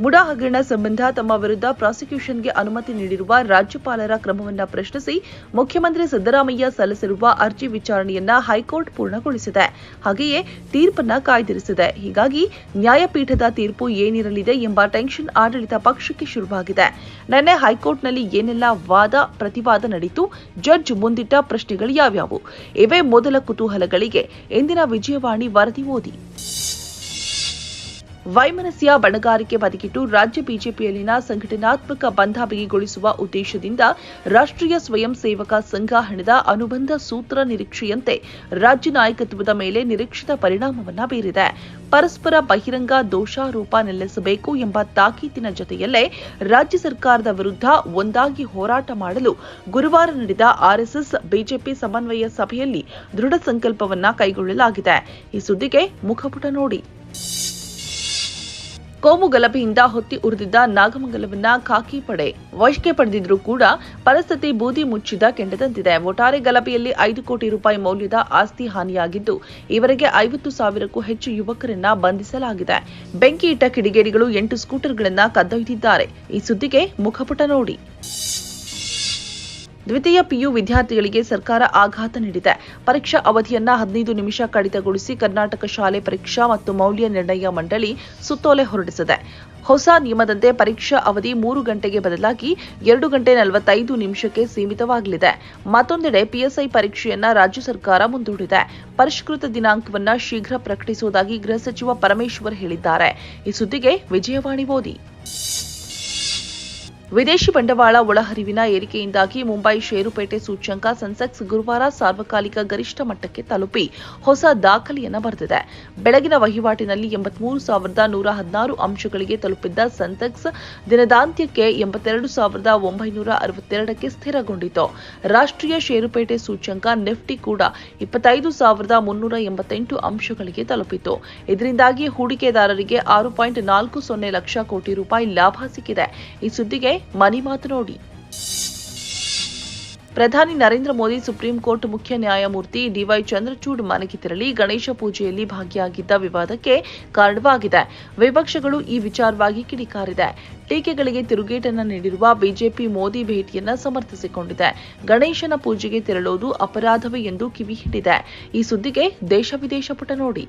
ಮುಡಾ ಹಗರಣ ಸಂಬಂಧ ತಮ್ಮ ವಿರುದ್ಧ ಪ್ರಾಸಿಕ್ಯೂಷನ್ಗೆ ಅನುಮತಿ ನೀಡಿರುವ ರಾಜ್ಯಪಾಲರ ಕ್ರಮವನ್ನು ಪ್ರಶ್ನಿಸಿ ಮುಖ್ಯಮಂತ್ರಿ ಸಿದ್ದರಾಮಯ್ಯ ಸಲ್ಲಿಸಿರುವ ಅರ್ಜಿ ವಿಚಾರಣೆಯನ್ನ ಹೈಕೋರ್ಟ್ ಪೂರ್ಣಗೊಳಿಸಿದೆ. ಹಾಗೆಯೇ ತೀರ್ಪನ್ನ ಕಾಯ್ದಿರಿಸಿದೆ. ಹೀಗಾಗಿ ನ್ಯಾಯಪೀಠದ ತೀರ್ಪು ಏನಿರಲಿದೆ ಎಂಬ ಟೆನ್ಷನ್ ಆಡಳಿತ ಪಕ್ಷಕ್ಕೆ ಶುರುವಾಗಿದೆ. ನಿನ್ನೆ ಹೈಕೋರ್ಟ್ನಲ್ಲಿ ಏನೆಲ್ಲ ವಾದ, ಪ್ರತಿವಾದ ನಡೆಯಿತು, ಜಡ್ಜ್ ಮುಂದಿಟ್ಟ ಪ್ರಶ್ನೆಗಳು ಯಾವ್ಯಾವು? ಇವೇ ಮೊದಲ ಕುತೂಹಲಗಳಿಗೆ. ಇಂದಿನ ವಿಜಯವಾಣಿ ವರದಿ ಓದಿ. ವೈಮನಸ್ಯ ಬಣಗಾರಿಕೆ ಬದಿಗಿಟ್ಟು ರಾಜ್ಯ ಬಿಜೆಪಿಯಲ್ಲಿನ ಸಂಘಟನಾತ್ಮಕ ಬಂಧ ಬಿಗಿಗೊಳಿಸುವ ಉದ್ದೇಶದಿಂದ ರಾಷ್ಟ್ರೀಯ ಸ್ವಯಂ ಸೇವಕ ಸಂಘ ಹಣದ ಅನುಬಂಧ ಸೂತ್ರ ನಿರೀಕ್ಷೆಯಂತೆ ರಾಜ್ಯ ನಾಯಕತ್ವದ ಮೇಲೆ ನಿರೀಕ್ಷಿತ ಪರಿಣಾಮವನ್ನ ಬೀರಿದೆ. ಪರಸ್ಪರ ಬಹಿರಂಗ ದೋಷಾರೋಪ ನೆಲೆಸಬೇಕು ಎಂಬ ತಾಕೀತಿನ ಜೊತೆಯಲ್ಲೇ ರಾಜ್ಯ ಸರ್ಕಾರದ ವಿರುದ್ಧ ಒಂದಾಗಿ ಹೋರಾಟ ಮಾಡಲು ಗುರುವಾರ ನಡೆದ ಆರ್ಎಸ್ಎಸ್ ಬಿಜೆಪಿ ಸಮನ್ವಯ ಸಭೆಯಲ್ಲಿ ದೃಢ ಸಂಕಲ್ಪವನ್ನ ಕೈಗೊಳ್ಳಲಾಗಿದೆ. ಈ ಸುದ್ದಿಗೆ ಮುಖಪುಟ ನೋಡಿ. ಕೋಮು ಗಲಭೆಯಿಂದ ಹೊತ್ತಿ ಉರಿದಿದ್ದ ನಾಗಮಂಗಲವನ್ನ ಖಾಕಿ ಪಡೆ. ವಶಕ್ಕೆ ಪಡೆದಿದ್ರೂ ಕೂಡ ಪರಿಸ್ಥಿತಿ ಬೂದಿ ಮುಚ್ಚಿದ ಕೆಂಡದಂತಿದೆ. ಒಟ್ಟಾರೆ ಗಲಭೆಯಲ್ಲಿ ಐದು ಕೋಟಿ ರೂಪಾಯಿ ಮೌಲ್ಯದ ಆಸ್ತಿ ಹಾನಿಯಾಗಿದ್ದು, ಇವರಿಗೆ ಐವತ್ತು ಸಾವಿರಕ್ಕೂ ಹೆಚ್ಚು ಯುವಕರನ್ನ ಬಂಧಿಸಲಾಗಿದೆ. ಬೆಂಕಿ ಇಟ್ಟ ಕಿಡಿಗೇಡಿಗಳು ಎಂಟು ಸ್ಕೂಟರ್ಗಳನ್ನ ಕದ್ದೊಯ್ದಿದ್ದಾರೆ. ಈ ಸುದ್ದಿಗೆ ಮುಖಪುಟ ನೋಡಿ. ದ್ವಿತೀಯ ಪಿಯು ವಿದ್ಯಾರ್ಥಿಗಳಿಗೆ ಸರ್ಕಾರ ಆಘಾತ ನೀಡಿದೆ. ಪರೀಕ್ಷಾ ಅವಧಿಯನ್ನ ಹದಿನೈದು ನಿಮಿಷ ಕಡಿತಗೊಳಿಸಿ ಕರ್ನಾಟಕ ಶಾಲೆ ಪರೀಕ್ಷಾ ಮತ್ತು ಮೌಲ್ಯ ನಿರ್ಣಯ ಮಂಡಳಿ ಸುತ್ತೋಲೆ ಹೊರಡಿಸಿದೆ. ಹೊಸ ನಿಯಮದಂತೆ ಪರೀಕ್ಷಾ ಅವಧಿ ಮೂರು ಗಂಟೆಗೆ ಬದಲಾಗಿ ಎರಡು ಗಂಟೆ ನಲವತ್ತೈದು ನಿಮಿಷಕ್ಕೆ ಸೀಮಿತವಾಗಲಿದೆ. ಮತ್ತೊಂದೆಡೆ ಪಿಎಸ್ಐ ಪರೀಕ್ಷೆಯನ್ನ ರಾಜ್ಯ ಸರ್ಕಾರ ಮುಂದೂಡಿದೆ. ಪರಿಷ್ಕೃತ ದಿನಾಂಕವನ್ನ ಶೀಘ್ರ ಪ್ರಕಟಿಸುವುದಾಗಿ ಗೃಹ ಸಚಿವ ಪರಮೇಶ್ವರ್ ಹೇಳಿದ್ದಾರೆ. ಈ ಸುದ್ದಿಗೆ ವಿಜಯವಾಣಿ ಓದಿ. ವಿದೇಶಿ ಬಂಡವಾಳ ಒಳಹರಿವಿನ ಏರಿಕೆಯಿಂದಾಗಿ ಮುಂಬೈ ಷೇರುಪೇಟೆ ಸೂಚ್ಯಂಕ, ಸೆನ್ಸೆಕ್ಸ್, ಗುರುವಾರ ಸಾರ್ವಕಾಲಿಕ ಗರಿಷ್ಠ ಮಟ್ಟಕ್ಕೆ ತಲುಪಿ ಹೊಸ ದಾಖಲೆಯನ್ನು ಬರೆದಿದೆ. ಬೆಳಗಿನ ವಹಿವಾಟಿನಲ್ಲಿ ಎಂಬತ್ಮೂರು ಸಾವಿರದ ನೂರ ಹದಿನಾರು ಅಂಶಗಳಿಗೆ ತಲುಪಿದ್ದ ಸೆನ್ಸೆಕ್ಸ್ ದಿನದಾಂತ್ಯಕ್ಕೆ ಎಂಬತ್ತೆರಡು ಸಾವಿರದ ಒಂಬೈನೂರ ಅರವತ್ತೆರಡಕ್ಕೆ ಸ್ಥಿರಗೊಂಡಿತು. ರಾಷ್ಟ್ರೀಯ ಷೇರುಪೇಟೆ ಸೂಚ್ಯಂಕ ನಿಫ್ಟಿ ಕೂಡ ಇಪ್ಪತ್ತೈದು ಸಾವಿರದ ಮುನ್ನೂರ ಎಂಬತ್ತೆಂಟು ಅಂಶಗಳಿಗೆ ತಲುಪಿತು. ಇದರಿಂದಾಗಿ ಹೂಡಿಕೆದಾರರಿಗೆ ಆರು ಪಾಯಿಂಟ್ ನಾಲ್ಕು ಸೊನ್ನೆ ಲಕ್ಷ ಕೋಟಿ ರೂಪಾಯಿ ಲಾಭ ಸಿಕ್ಕಿದೆ. ಈ ಸುದ್ದಿಗೆ ಮನಿ ಮಾತು ನೋಡಿ. ಪ್ರಧಾನಿ ನರೇಂದ್ರ ಮೋದಿ ಸುಪ್ರೀಂ ಕೋರ್ಟ್ ಮುಖ್ಯ ನ್ಯಾಯಮೂರ್ತಿ ಡಿವೈ ಚಂದ್ರಚೂಡ್ ಮನೆಗೆ ತೆರಳಿ ಗಣೇಶ ಪೂಜೆಯಲ್ಲಿ ಭಾಗಿಯಾಗಿದ್ದ ವಿವಾದಕ್ಕೆ ಕಾರಣವಾಗಿದೆ. ವಿಪಕ್ಷಗಳು ಈ ವಿಚಾರವಾಗಿ ಕಿಡಿಕಾರಿದೆ. ಟೀಕೆಗಳಿಗೆ ತಿರುಗೇಟನ್ನ ನೀಡಿರುವ ಬಿಜೆಪಿ ಮೋದಿ ಭೇಟಿಯನ್ನ ಸಮರ್ಥಿಸಿಕೊಂಡಿದೆ. ಗಣೇಶನ ಪೂಜೆಗೆ ತೆರಳುವುದು ಅಪರಾಧವೇ ಎಂದು ಕಿವಿ ಹಿಡಿದೆ. ಈ ಸುದ್ದಿಗೆ ದೇಶ ವಿದೇಶ ಪುಟ ನೋಡಿ.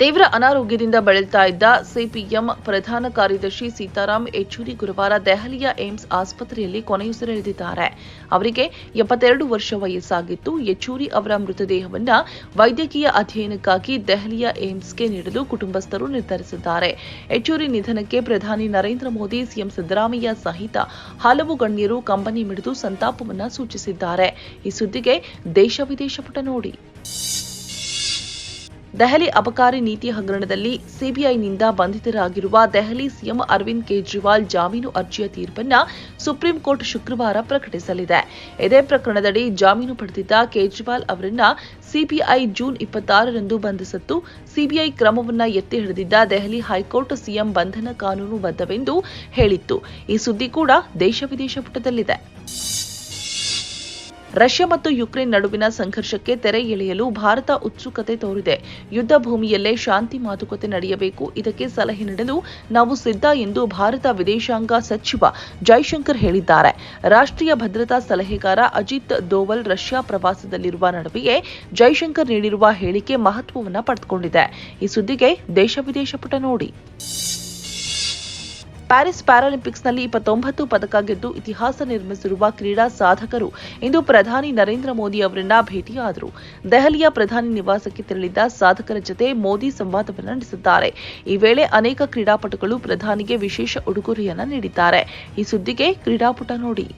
ತೀವ್ರ ಅನಾರೋಗ್ಯದಿಂದ ಬಳಲ್ತಾ ಇದ್ದ ಸಿಪಿಎಂ ಪ್ರಧಾನ ಕಾರ್ಯದರ್ಶಿ ಸೀತಾರಾಮ್ ಯೆಚೂರಿ ಗುರುವಾರ ದೆಹಲಿಯ ಏಮ್ಸ್ ಆಸ್ಪತ್ರೆಯಲ್ಲಿ ಕೊನೆಯುಸಿರೆಳೆದಿದ್ದಾರೆ ಅವರಿಗೆ ಎಪ್ಪತ್ತೆರಡು ವರ್ಷ ವಯಸ್ಸಾಗಿತ್ತು. ಯೆಚೂರಿ ಅವರ ಮೃತದೇಹವನ್ನು ವೈದ್ಯಕೀಯ ಅಧ್ಯಯನಕ್ಕಾಗಿ ದೆಹಲಿಯ ಏಮ್ಸ್ಗೆ ನೀಡಲು ಕುಟುಂಬಸ್ಥರು ನಿರ್ಧರಿಸಿದ್ದಾರೆ. ಯೆಚೂರಿ ನಿಧನಕ್ಕೆ ಪ್ರಧಾನಿ ನರೇಂದ್ರ ಮೋದಿ, ಸಿಎಂ ಸಿದ್ದರಾಮಯ್ಯ ಸಹಿತ ಹಲವು ಗಣ್ಯರು ಕಂಬನಿ ಮಿಡಿದು ಸಂತಾಪವನ್ನು ಸೂಚಿಸಿದ್ದಾರೆ. ಈ ಸುದ್ದಿಗೆ ದೇಶ ವಿದೇಶ ಪುಟ ನೋಡಿ. ದೆಹಲಿ ಅಬಕಾರಿ ನೀತಿ ಹಗರಣದಲ್ಲಿ ಸಿಬಿಐನಿಂದ ಬಂಧಿತರಾಗಿರುವ ದೆಹಲಿ ಸಿಎಂ ಅರವಿಂದ್ ಕೇಜ್ರಿವಾಲ್ ಜಾಮೀನು ಅರ್ಜಿಯ ತೀರ್ಪನ್ನ ಸುಪ್ರೀಂ ಕೋರ್ಟ್ ಶುಕ್ರವಾರ ಪ್ರಕಟಿಸಲಿದೆ. ಇದೇ ಪ್ರಕರಣದಡಿ ಜಾಮೀನು ಪಡೆದಿದ್ದ ಕೇಜ್ರಿವಾಲ್ ಅವರನ್ನ ಸಿಬಿಐ ಜೂನ್ ಇಪ್ಪತ್ತಾರರಂದು ಬಂಧಿಸಿತ್ತು. ಸಿಬಿಐ ಕ್ರಮವನ್ನ ಎತ್ತಿ ಹಿಡಿದಿದ್ದ ದೆಹಲಿ ಹೈಕೋರ್ಟ್ ಸಿಎಂ ಬಂಧನ ಕಾನೂನುಬದ್ಧವೆಂದು ಹೇಳಿತ್ತು. ಈ ಸುದ್ದಿ ಕೂಡ ದೇಶ ವಿದೇಶ ಪುಟದಲ್ಲಿದೆ. ರಷ್ಯಾ ಮತ್ತು ಯುಕ್ರೇನ್ ನಡುವಿನ ಸಂಘರ್ಷಕ್ಕೆ ತೆರೆ ಎಳೆಯಲು ಭಾರತ ಉತ್ಸುಕತೆ ತೋರಿದೆ. ಯುದ್ಧ ಭೂಮಿಯಲ್ಲೇ ಶಾಂತಿ ಮಾತುಕತೆ ನಡೆಯಬೇಕು. ಇದಕ್ಕೆ ಸಲಹೆ ನೀಡಲು ನಾವು ಸಿದ್ಧ ಎಂದು ಭಾರತ ವಿದೇಶಾಂಗ ಸಚಿವ ಜೈಶಂಕರ್ ಹೇಳಿದ್ದಾರೆ. ರಾಷ್ಟ್ರೀಯ ಭದ್ರತಾ ಸಲಹೆಗಾರ ಅಜಿತ್ ದೋವಲ್ ರಷ್ಯಾ ಪ್ರವಾಸದಲ್ಲಿರುವ ನಡುವೆಯೇ ಜೈಶಂಕರ್ ನೀಡಿರುವ ಹೇಳಿಕೆ ಮಹತ್ವವನ್ನು ಪಡೆದುಕೊಂಡಿದೆ. ಈ ಸುದ್ದಿಗೆ ದೇಶ ವಿದೇಶ ಪುಟ ನೋಡಿ. ಪ್ಯಾರಿಸ್ ಪ್ಯಾರಾಲಿಂಪಿಕ್ಸ್ನಲ್ಲಿ ಇಪ್ಪತ್ತೊಂಬತ್ತು ಪದಕ ಗೆದ್ದು ಇತಿಹಾಸ ನಿರ್ಮಿಸಿರುವ ಕ್ರೀಡಾ ಸಾಧಕರು. ಇಂದು ಪ್ರಧಾನಿ ನರೇಂದ್ರ ಮೋದಿ ಅವರನ್ನ ಭೇಟಿಯಾದರು. ದೆಹಲಿಯ ಪ್ರಧಾನಿ ನಿವಾಸಕ್ಕೆ ತೆರಳಿದ್ದ ಸಾಧಕರ ಜತೆ ಮೋದಿ ಸಂವಾದವನ್ನು ನಡೆಸಿದ್ದಾರೆ. ಈ ವೇಳೆ ಅನೇಕ ಕ್ರೀಡಾಪಟುಗಳು ಪ್ರಧಾನಿಗೆ ವಿಶೇಷ ಉಡುಗೊರೆಯನ್ನ ನೀಡಿದ್ದಾರೆ. ಈ ಸುದ್ದಿಗೆ ಕ್ರೀಡಾಪುಟ ನೋಡಿ.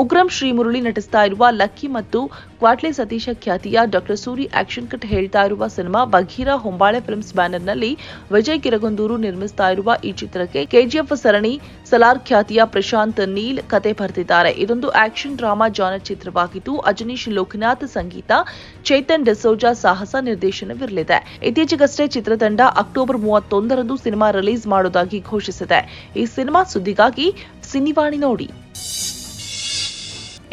ಉಗ್ರಂ ಶ್ರೀ ಮುರಳಿ ನಟಿಸ್ತಾ ಇರುವ ಲಕ್ಕಿ ಮತ್ತು ಕ್ವಾಟ್ಲೆ ಸತೀಶ ಖ್ಯಾತಿಯ ಡಾಕ್ಟರ್ ಸೂರಿ ಆಕ್ಷನ್ ಕಟ್ ಹೇಳ್ತಾ ಇರುವ ಸಿನಿಮಾ ಬಘೀರ ಹೊಂಬಾಳೆ ಫಿಲ್ಮ್ಸ್ ಬ್ಯಾನರ್ನಲ್ಲಿ ವಿಜಯ್ ಕಿರಗೊಂದೂರು ನಿರ್ಮಿಸ್ತಾ ಇರುವ ಈ ಚಿತ್ರಕ್ಕೆ ಕೆಜಿಎಫ್ ಸರಣಿ ಸಲಾರ್ ಖ್ಯಾತಿಯ ಪ್ರಶಾಂತ್ ನೀಲ್ ಕತೆ ಬರೆದಿದ್ದಾರೆ ಇದೊಂದು ಆಕ್ಷನ್ ಡ್ರಾಮಾ ಜಾನರ್ ಚಿತ್ರವಾಗಿದ್ದು ಅಜನೀಶ್ ಲೋಕನಾಥ್ ಸಂಗೀತ, ಚೇತನ್ ಡಿಸೋಜಾ ಸಾಹಸ ನಿರ್ದೇಶನವಿರಲಿದೆ. ಇತ್ತೀಚೆಗಷ್ಟೇ ಚಿತ್ರತಂಡ ಅಕ್ಟೋಬರ್ ಮೂವತ್ತೊಂದರಂದು ಸಿನಿಮಾ ರಿಲೀಸ್ ಮಾಡೋದಾಗಿ ಘೋಷಿಸಿದೆ. ಈ ಸಿನಿಮಾ ಸುದ್ದಿಗಾಗಿ ಸಿನಿವಾಣಿ ನೋಡಿ.